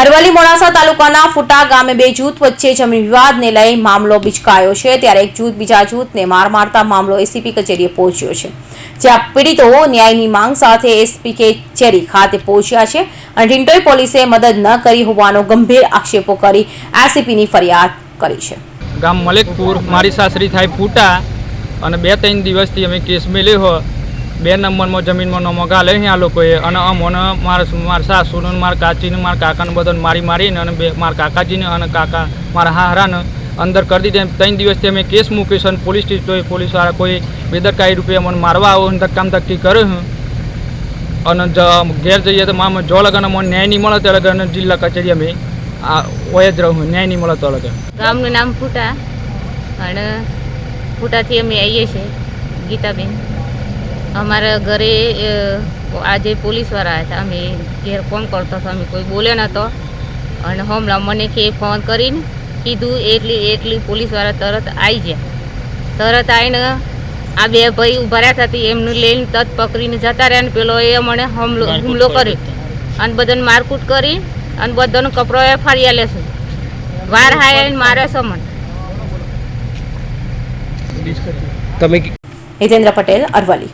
અરવલ્લી મોડાસા તાલુકાના ફૂટા ગામે બે જૂથ વચ્ચે જમીન વિવાદને લઈ મામલો બિચકાયો છે. ત્યારે એક જૂથ બીજા જૂથને માર મારતા મામલો એસીપી કચેરીએ પહોંચ્યો છે, જ્યાં પીડિતો ન્યાયની માંગ સાથે એસપી કચેરી ખાતે પહોંચ્યા છે અને ટિન્ટોઈ પોલીસે મદદ ન કરી હોવાનો ગંભીર આક્ષેપો કરી એસીપીની ફરિયાદ કરી છે. ગામ મલેકપુર, મારી સાસરી થાય ફૂટા અને બે ત્રણ દિવસથી અમે કેસ મેલ્યો હો બે નંબરમાં જમીનમાં નમો લઈ આ લોકોએ અને અમોને મારા મારા સાસુને મારા કાચીને મારા કાકાને બધાને મારી મારીને અને બે, મારા કાકાજીને અને કાકા મારા હારાને અંદર કરી દીધા. ત્રણ દિવસથી અમે કેસ મૂક્યો છે અને પોલીસ સ્ટેશન પોલીસવાળા કોઈ બેદરકારી રૂપે અમને મારવા આવો ધક્કામ ધક્કી કરે છે અને ઘેર જઈએ તો મામ જો લગન અમને ન્યાય નહીં મળે તો લગન જિલ્લા કચેરી અમે આ હોય જ રહું, ન્યાય નહીં મળે તો લગન. ગામનું નામ ફૂટા. અને ફૂટાથી અમે આવીએ છીએ, ગીતાબેન. અમારા ઘરે આજે પોલીસવાળા હતા. અમે ઘેર ફોન કરતો હતો. અમે કોઈ બોલ્યો નહોતો અને હમણાં મને કે ફોન કરીને કીધું એટલી એટલી પોલીસવાળા તરત આવી ગયા તરત આવીને આ બે ભાઈ ઊભા રહ્યા હતા. એમને લઈને તત પકડીને જતા રહ્યા ને પેલો એ મને હમલો હુમલો કર્યો. અને બધાને મારકૂટ કરી અને બધાનો કપડો એ ફાડી લેશું વાર હાય મારે સમન તમે હિતેન્દ્ર પટેલ અરવલ્લી.